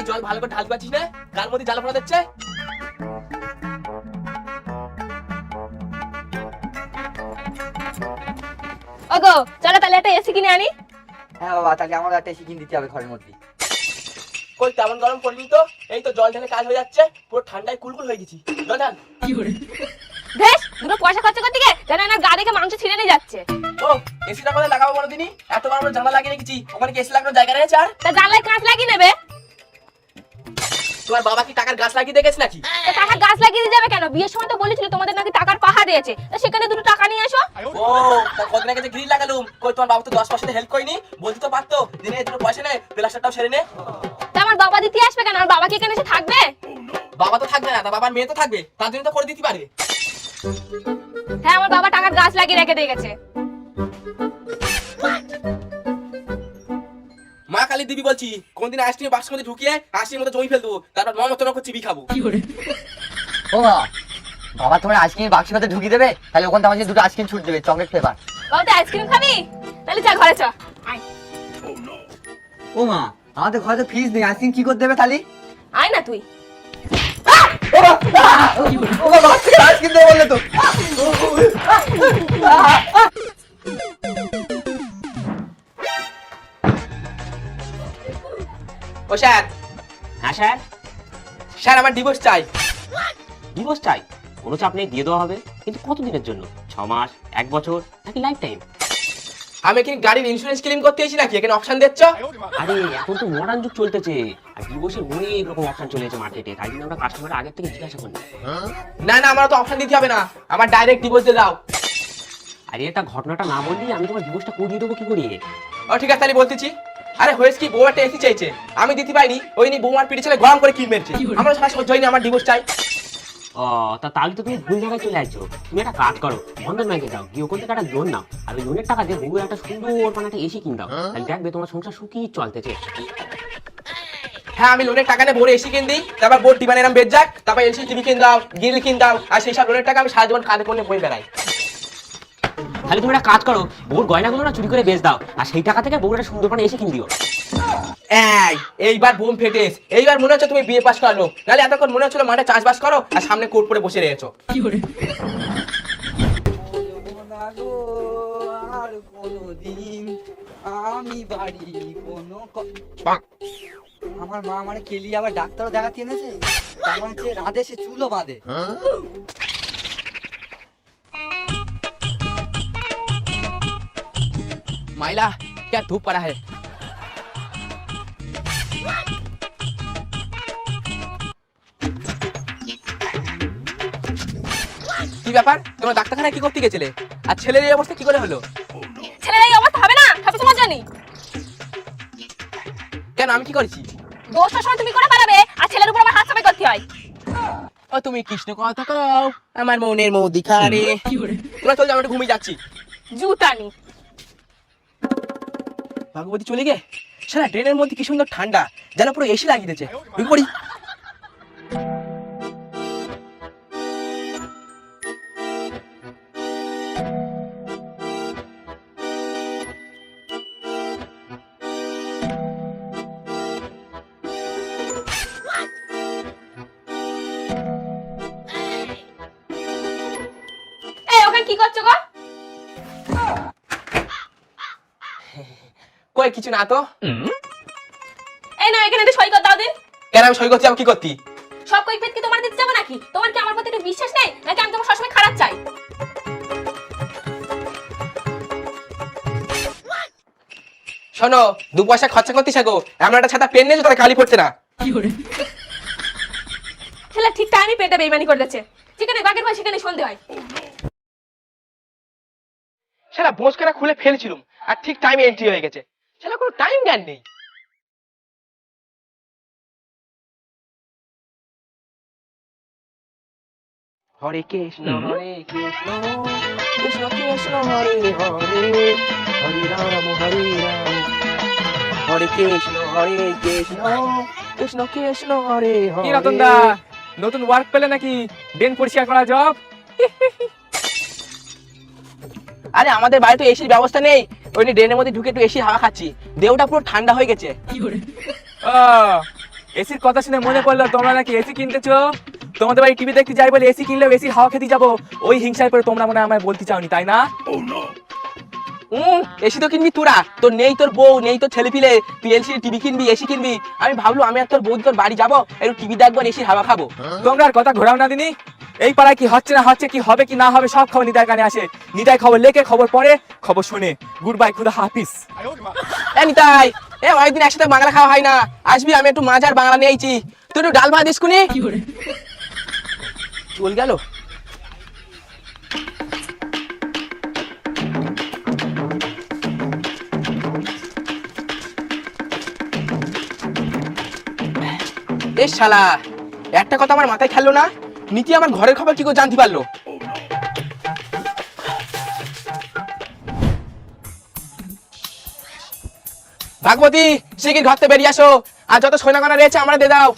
এই জল ভালো করে ঢালতে পারছিস না? গার মধ্যে জ্বালা পড়া দিচ্ছে? ওগো চলো তাহলে একটা এসি কিনে আনি। হ্যাঁ বাবা তাহলে আমার একটা এসি কিনে দিতে হবে ঘরের মধ্যে। কই তেমন গরম পড়লি তো? এই তো জল ঢেলে কাজ হয়ে যাচ্ছে পুরো ঠান্ডায় কুলকুল হয়ে গেছি। জল ঢাল। বেশ দুটো পয়সা খরচা করতে গিয়ে যেন না গা দেখে মাংস ছিঁড়ে নিয়ে যাচ্ছে। ও এসিটা কোথায় লাগাবো বলো দিনই এত বড় বড় জানলা লাগিয়ে রেখেছি। ওখানে কি এসি লাগানোর জায়গা রয়েছে আর? তা জানলায় কাঁচ লাগিয়ে নেবে। তোমার বাবা কি টাকার গাছ লাগিয়ে দেখেছ নাকি? তা টাকার গাছ লাগিয়ে দিয়ে যাবে কেন? বিয়ের সময় তো বলেছিল তোমাদের নাকি টাকার পাহাড় রয়েছে সেখানে দুটো টাকা নিয়ে এসো। ও তা কদিন আগে যে গ্রিল লাগালুম। কই তোমার বাবা তো দশ পার্সেন্ট হেল্প করিনি? বলতে তো পারতো। দিনে দুটো পয়সা নে প্লাস্টারটাও সেরে নে। তা আমার বাবা দিতে আসবে কেন? আমার বাবা কি এখানে এসে থাকবে? বাবা তো থাকবে না তা বাবার মেয়ে তো থাকবে। তার জন্য তো করে দিতে পারে। হ্যাঁ আমার বাবা টাকার গাছ লাগিয়ে রেখে দিয়ে গেছে। মা কালী দিবি বলছি কোনদিন আইসক্রিম বাক্সের মধ্যে ঢুকিয়ে আইসক্রিম মধ্যে জমি ফেল দেবো। তারপর মমতন করে চিবি খাব। ও মা বাবা তোমার আইসক্রিম বাক্সের মধ্যে ঢুকিয়ে দেবে? তাহলে ওখান থেকে দুটো আইসক্রিম ছুট দেবে চকলেট ফ্লেভার বাবা তুই আইসক্রিম খাবি? তাহলে চল ঘরে চ। ও মা আমাদের ঘরে তো ফ্রিজ নেই আইসক্রিম কি করে দেবে তাহলে? আয় না তুই। ও বাবা আমার ডিভোর্স চাই। ডিভোর্স চাই? কোনো চাপ নেই দিয়ে দেওয়া হবে। কিন্তু কতদিনের জন্য? ছ মাস এক বছর নাকি লাইফ টাইম আমি কি গাড়ির ইন্স্যুরেন্স ক্লেম করতে এসেছি নাকি? এখানে অপশন দিচ্ছ আরে এখন তো মডার্ন যুগ চলতেছে। আর ডিভোর্সের অনেক রকম অপশন চলে এসেছে মার্কেটে তাই জন্য আমরা কাস্টমার আগের থেকে জিজ্ঞাসা করি না না আমার তো অপশন দিতে হবে না। আমার ডাইরেক্ট ডিভোর্স দিয়ে দাও। আরে এটা ঘটনাটা না বললি আমি তোমার ডিভোর্সটা করিয়ে দেবো কি করে? ও ঠিক আছে তাহলে বলতেছি। আরে হয়েছে কি বউ একটা এসি চাইছে। আমি দিতে পাইনি ওই নিয়ে বৌমার পিঠে ছেলে গরম করে কি মেরেছে আমার সারা সহ্য হয়নি আমার ডিভোর্স চাই। ও তা তাহলে তো তুমি ভুল জায়গায় চলে আসছো। তুমি একটা কাজ করো বন্ধন ব্যাংকে যাও গিয়ে ওখান থেকে একটা লোন নাও আর ওই লোনের টাকা দিয়ে বউ একটা সুন্দর মানে একটা এসি কিন দাও। তাহলে দেখবে তোমার সংসার সুখী চলতেছে। হ্যাঁ আমি লোনের টাকা নিয়ে ভরে এসি কিন দিই তারপর বোর্ড টিপান এরম বেদ যাক তারপর এলসি টিভি কিন দাও গ্রিল কিন দাও আর সেই সব লোনের টাকা আমি সারা জীবন কাঁধে করে বই বেড়াই। তাহলে তুমি একটা কাজ করো বউর গয়নাগুলো না চুরি করে বেচ দাও আর সেই টাকা থেকে বউর একটা সুন্দর মানে এসে কিন দিও। এই এইবার বোম ফেটেস এইবার মনে হচ্ছে তুমি বিয়ে পাস করল নাহলে এতক্ষণ মনে হচ্ছিল মাঠে চাষবাস করো আর সামনে কোট পরে বসে রয়েছো। আর কোনোদিন আমি বাড়ি কোনো আমার মা মানে কেলি আবার ডাক্তারও দেখাতে এনেছে? আমার হচ্ছে রাধে সে চুলো বাঁধে। माइला क्या धूप पड़ा है কি ব্যাপার তোমার ডাক্তারখানায় কি করতে গেছিলে আর ছেলের এই অবস্থা কি করে হলো ছেলের এই অবস্থা হবে না সব তোমার জানি কেন আমি কি করেছি দোষটা সময় তুমি করে পালাবে আর ছেলের উপর আমার হাত চাপাই করতে হয় ও তুমি কৃষ্ণ কথা কও আমার মনের মৌদি খারে তোরা চল যাও আমি একটু ঘুমিয়ে যাচ্ছি জুতা নি ভাগবতী চলে গে সারা ট্রেনের মধ্যে কি সুন্দর ঠান্ডা? যেন পুরো এসি লাগিয়ে দিয়েছে। পড়ি কি করছ গো? কই কিছু না তো? এই না এখানে একটু সই করে দাও দিন। কেন আমি সই করছি আমি কি করতি সব কৈফিয়ত কি তোমার দিতে যাব নাকি? তোমার কি আমার প্রতি একটু বিশ্বাস নেই? নাকি আমি তোমার সবসময় খারাপ চাই? শোনো দু পয়সা খরচা করতে থাকো এমন একটা ছাতা পেন নিয়েছো তাতে কালি পড়ছে না। ছেলে ঠিক টাইমই পেটে বেইমানি করে যাচ্ছে যেখানে বাগের ভাই সেখানে সন্ধে হয়। সেটা বোসকারা খুলে ফেলছিলাম আর ঠিক টাইমে এন্ট্রি হয়ে গেছে। সেটা কোনো টাইম জ্ঞান নেই। হরে কৃষ্ণ হরে কৃষ্ণ কৃষ্ণ কৃষ্ণ হরে হরে হরে রাম হরে রাম। হরে কৃষ্ণ হরে কৃষ্ণ কৃষ্ণ কৃষ্ণ হরে হরে কি রতন দা নতুন ওয়ার্ক পেলে নাকি ড্রেন পরিষ্কার করা জব আরে আমাদের বাড়িতে এসির ব্যবস্থা নেই। ওই ড্রেনের মধ্যে ঢুকে একটু এসি হাওয়া খাচ্ছি। দেহটা পুরো ঠান্ডা হয়ে গেছে। এসির কথা শুনে মনে পড়ল তোমরা নাকি এসি কিনতেছো? তোমাদের বাড়ি টিভি দেখতে যাই বলে এসি কিনলেও এসি হাওয়া খেতে যাব। ওই হিংসায় পরে তোমরা মনে হয় আমায় বলতে চাওনি তাই না? হুম এসি তো কিনবি তোরা। তোর নেই তোর বউ নেই তোর ছেলে পিলে। তুই এলসি টিভি কিনবি এসি কিনবি। আমি ভাবলো আমি আর তোর বউ তোর বাড়ি যাব একটু টিভি দেখব এসি হাওয়া খাব। তোমরা আর কথা ঘোরাও না দিনি। এই পাড়ায় কি হচ্ছে না হচ্ছে কি হবে কি না হবে সব খবর নিতার কানে আসে। নিতাই খবর লেখে খবর পড়ে খবর শুনে। গুড বাই খুদা হাফিস এ নিতাই এ অনেকদিন একসাথে বাংলা খাওয়া হয় না। আসবি আমি একটু মাছ আর বাংলা নিয়েছি। তুই একটু ডাল ভাত দিস কুনি চল গেল। এ শালা একটা কথা আমার মাথায় খেললো না? নীতি আমার ঘরের খবর কি করে জানতে পারল? ভাগবতী শিগগির ঘর থেকে বেরিয়ে আসো। আর যত সোনা করা রয়েছে আমরা দিয়ে দাও।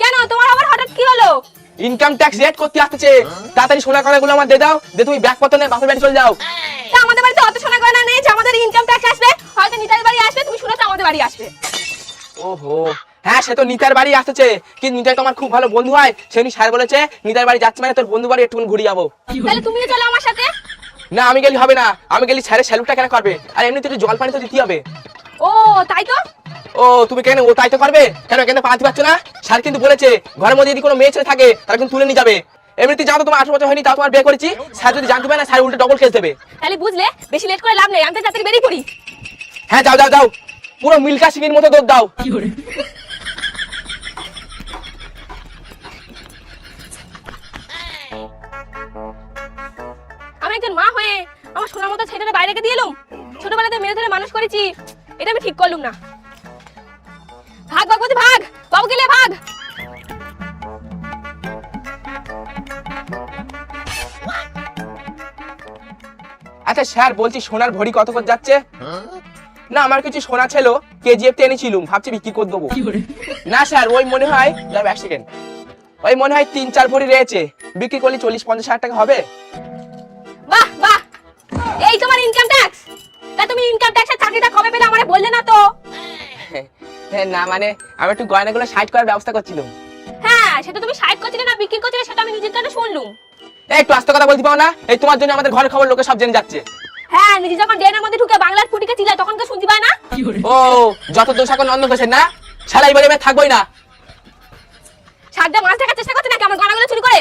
কেন? তোমার আবার হঠাৎ কি হলো? ইনকাম ট্যাক্স রেট করতে আসতেছে। তাড়াতাড়ি সোনা করা গুলো আমার দিয়ে দাও। দিয়ে তুমি ব্যাগ পত্র নিয়ে বাপের বাড়ি চলে যাও। তা আমাদের বাড়িতে অত সোনা গয়না নেই যে আমাদের ইনকাম ট্যাক্স আসবে। হয়তো নিতাই বাড়ি আসবে তুমি শুনেছো আমাদের বাড়ি আসবে। ওহো। হ্যাঁ সে তো নিতার বাড়ি আসতেছে কিন্তু নিতাই তো আমার খুব ভালো বন্ধু হয়। সেনি স্যার বলেছে নিতার বাড়ি যাচ্ছে মানে তোর বন্ধু বাড়ি একটু ঘুরে যাব। তাহলে তুমিও চলো আমার সাথে? না আমি গেলে হবে না। আমি গেলি স্যারের স্যালুটটা কেন করবে? আর এমনিতে একটু জল পানি তো দিতে হবে। ও তাই তো? ও তুমি কেন ও তাই তো করবে? কেন কেন পালাতে পারছ না? স্যার কিন্তু বলেছে ঘরের মধ্যে যদি কোনো মেয়ে ছেলে থাকে তারা কিন্তু তুলে নিয়ে যাবে। এমনিতে জানো তোমার আঠারো বছর হয়নি তাও তোমার বিয়ে করেছি। স্যার যদি জানতে পারে না স্যার উল্টে ডবল কেস দেবে। তাহলে বুঝলে বেশি লেট করে লাভ নেই। আমি তো তাড়াতাড়ি বেরিয়ে পড়ি। হ্যাঁ যাও যাও যাও। পুরো মিল্কা সিংয়ের মতো দৌড় দাও। মা হয়ে আমার সোনার মতো ছেলেটা বাইরে রেখে দিয়ে এলুম? ছোটবেলাতে মেরে ধরে মানুষ করেছি এটা আমি ঠিক করলুম না। ভাগ ভাগবতী ভাগ! বাবু গেলে ভাগ! আচ্ছা স্যার বলছি সোনার ভরি কত করে যাচ্ছে? না আমার কিছু সোনা ছিল কেজিএফ তে এনেছিলুম ভাবছি বিক্রি করে দেবো। না স্যার ওই মনে হয় এক সেকেন্ড ওই মনে হয় তিন চার ভরি রয়েছে বিক্রি করলে চল্লিশ পঞ্চাশ হাজার টাকা হবে? বাহ বাহ। এই তোমার ইনকাম ট্যাক্স তা তুমি ইনকাম ট্যাক্সের চাকরিটা কবে পেলে আমারে বললে না তো? হ্যাঁ, না মানে আমি একটু গয়নাগুলো সাইড করার ব্যবস্থা করছিলাম। হ্যাঁ সেটা তুমি সাইড করছিলে না বিক্রি করছিলে সেটা আমি নিজের কানে শুনলুম। এই একটু আস্তে কথা বলতে পারো না? এই তোমার জন্য আমাদের ঘরের খবর লোকে সব জেনে যাচ্ছে। হ্যাঁ নিজে যখন ড্রেনের মধ্যে ঢুকে বাংলার ফুটিকে চিল্লায় তখন তো শুনতে পায় না? ও যত দোষ এখন নন্দন হোসেন না? শালা এবারে আমি থাকবোই না। সাতটা মাছ দেখার চেষ্টা করছে নাকি আমার গয়নাগুলো চুরি করে?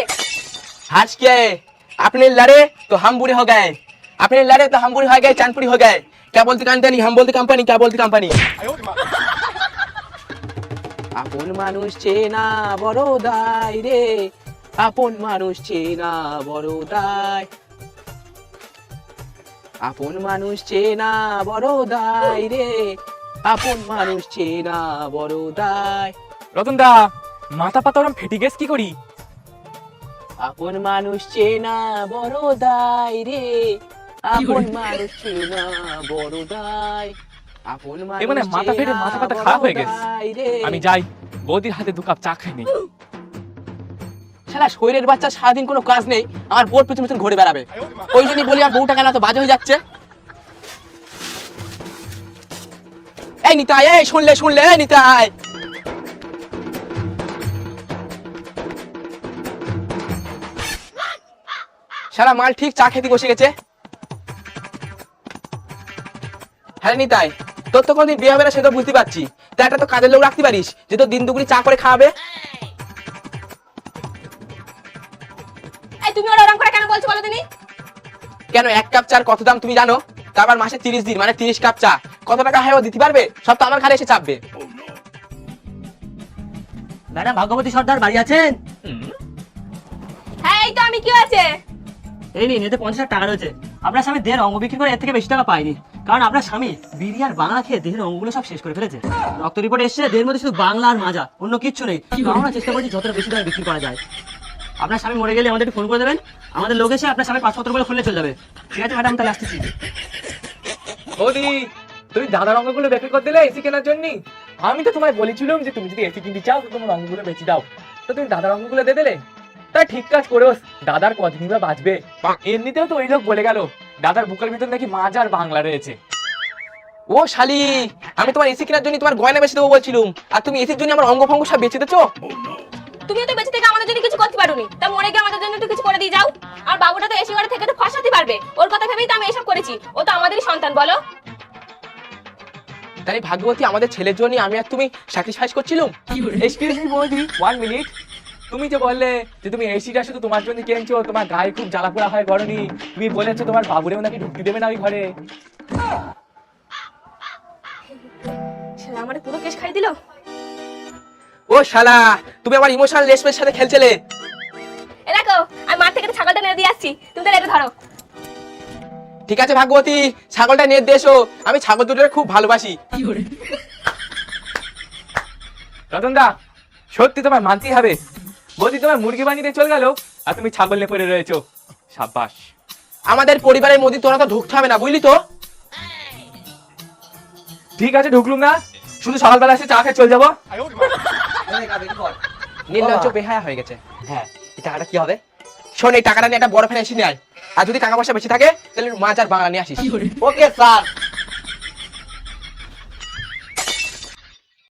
आज क्या है अपने लड़े तो हम बुरे हो गए अपने लड़े तो हम बुरे हो गए चांदपुरी हो गए क्या बोलते कंपनी हम बोलते कंपनी क्या बोलते कंपनी আপন মানুষ চেনা বড় দায় রে আপন মানুষ চেনা বড় দায় আপন মানুষ চেনা বড় দায় রে আপন মানুষ চেনা বড় দায় রতন দা মাথা পাতা ওরম ফেটে গেছ কি করি আপন মানুষ চেনা বড় দায় রে। আপন মানুষ চেনা বড় দায়। আপন মানে মাথা ফেটে মাথা পাতা খারাপ হয়ে গেছে। আমি যাই বৌদির হাতে দু কাপ চা খাই নি শালা শরীরের বাচ্চা সারাদিন কোনো কাজ নেই আমার বোর পিছন পিছন ঘুরে বেড়াবে। ওই জন্যই বলি আর বউটা কেন তো বাজে হয়ে যাচ্ছে? এই নিতাই এই শুনলে শুনলে এই নিতাই। সারা মাল ঠিক চা খেতে বসে গেছে। হ্যাঁ নিতাই তোর তো কোনদিন বিয়ে হবে না সে তো বুঝতে পারছি। তা একটা তো কাজের লোক রাখতে পারিস যে তোর দিন দুপুরি চা করে খাওয়াবে। তুমি ওরকম করে কেন বলছো বলো দিনি কেন এক কাপ চার কত দাম তুমি জানো? তারপর মাসে তিরিশ দিন মানে তিরিশ কাপ চা। কত টাকা হয় ও দিতে পারবে? সব তো আমার ঘরে এসে চাপবে। ম্যাডাম ভাগ্যবতী সর্দার বাড়ি আছেন? হ্যাঁ এই তো আমি কি আছে এই নিন এতে পঞ্চাশ টাকা রয়েছে। আপনার স্বামী দেহের অঙ্গ বিক্রি করে এর থেকে বেশি টাকা পায়নি। কারণ আপনার স্বামী বিড়ি আর বাংলা খেয়ে দেহের অঙ্গগুলো সব শেষ করে ফেলেছে। রক্ত রিপোর্ট এসেছে দেহের মধ্যে শুধু বাংলা আর মাজা, অন্য কিচ্ছু নেই। আমরা চেষ্টা করছি যতটা বেশি দামে বিক্রি করা যায়। আপনার স্বামী মরে গেলে আমাদের ফোন করে দেবেন। আমাদের লোক এসে আপনার স্বামীর পাসপত্র করে খুললে চলে যাবে। ঠিক আছে ম্যাডাম তাহলে আসতেছি। বৌদি, তুমি দাদার অঙ্গগুলো বিক্রি করে দিলে এসি কেনার জন্য? আমি তো তোমায় বলেছিলাম যে তুমি যদি এসি কিনতে চাও, তো তোমার অঙ্গগুলো বেচে দাও। তো তুমি দাদার অঙ্গগুলো দিয়ে দিলে? তা ঠিক কাজ করেও দাদার কদিনই বা বাঁচবে? এমনিতেও তো ওই লোক বলে গেল দাদার বুকের ভিতর নাকি মাছ আর বাংলা রয়েছে। ও শালি আমি তোমার এসি কেনার জন্য তোমার গয়না বেচে দেবো বলছিলাম। আর তুমি এসির জন্য আমার অঙ্গ ফঙ্গ সব বেচে দিচ্ছ তুমিও তো বেঁচে থেকে আমাদের জন্য কিছু করতে পারোনি। তা মরে গিয়ে আমাদের জন্য একটু কিছু করে দিয়ে যাও। আর বাবুটা তো এসি ঘরে থেকে তো ফসাতে পারবে। ওর কথা ভেবেই তো আমি এসব করেছি। ও তো আমাদেরই সন্তান বলো। তাই ভাগ্যবতী আমাদের ছেলের জন্য আমি আর তুমি স্যাক্রিফাইস করছিলাম? এক্সকিউজ মি বৌদি ওয়ান মিনিট তুমি যে বললে যে তুমি এসিটা শুধু তোমার জন্য কিনছো তোমার গায়ে খুব জ্বালা পোড়া হয় গরমই তুমি বলেছ তোমার বাবুরেও নাকি ঢুকতে দেবে না ওই ঘরে। শালা আমার পুরো কেস খাই দিল? ও শালা তুমি আমার ইমোশনাল রেসপের সাথে খেলছিলে। এ দেখো আমি মাঠ থেকে ছাগলটা নিয়ে দিয়ে আসছি। তুমি তো এটা ধরো। ঠিক আছে ভাগ্যবতী ছাগলটা নিয়ে এসো। আমি ছাগল দুটোকে খুব ভালোবাসি। রতন দা সত্যি তোমার মানতেই হবে। বৌদি তোমার মুরগি বানিয়ে চলে গেল? আর তুমি ছাগল নিয়ে পড়ে রয়েছো। সাব্বাস। আমাদের পরিবারের মধ্যে তোরা তো ঢুকতে হবে না বুঝলি তো? ঠিক আছে ঢুকলুম না। শুধু সকালবেলা এসে চা খেয়ে চলে যাব। নির্লজ্জ বেহায়া হয়ে গেছে। হ্যাঁ। এই টাকাটা কি হবে? শোন এই টাকাটা নিয়ে একটা বড় ফ্যান এসে নেয় আর যদি টাকা পয়সা বেশি থাকে তাহলে মাছ আর বাংলা নিয়ে আসিস। Okay sir.